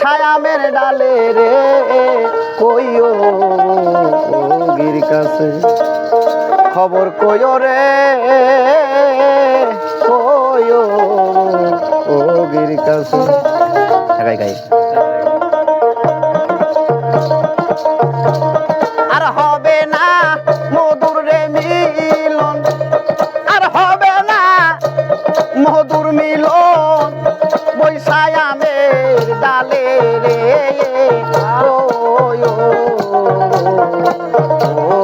সায়ামের ডালে রে, কইও গির কাছে। খবর কইও রে, কইও ও গির কাছে। একাই গাই।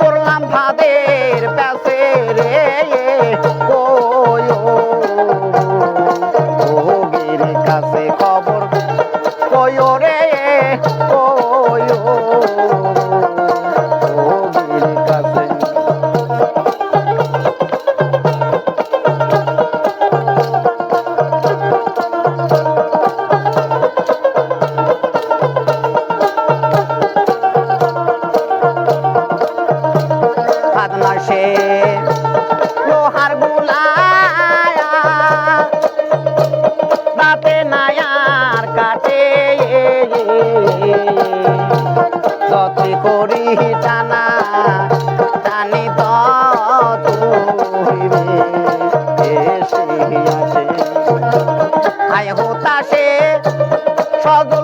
পড়লাম ভাবের প্যাসে রে। নায়ার কাটে যতে করি টানা টানি তুইবে এসে আয় হতাশে সদর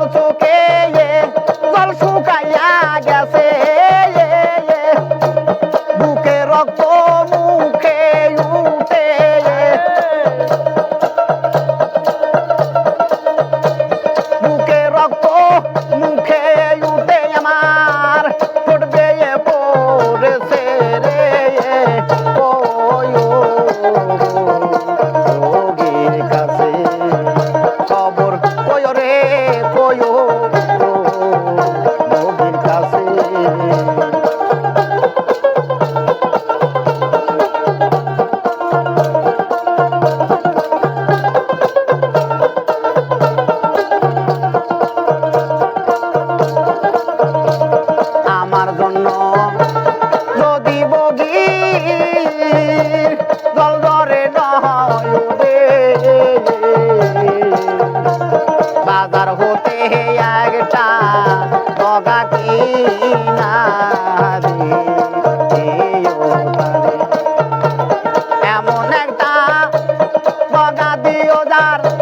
এমন একটা বগা দিও যার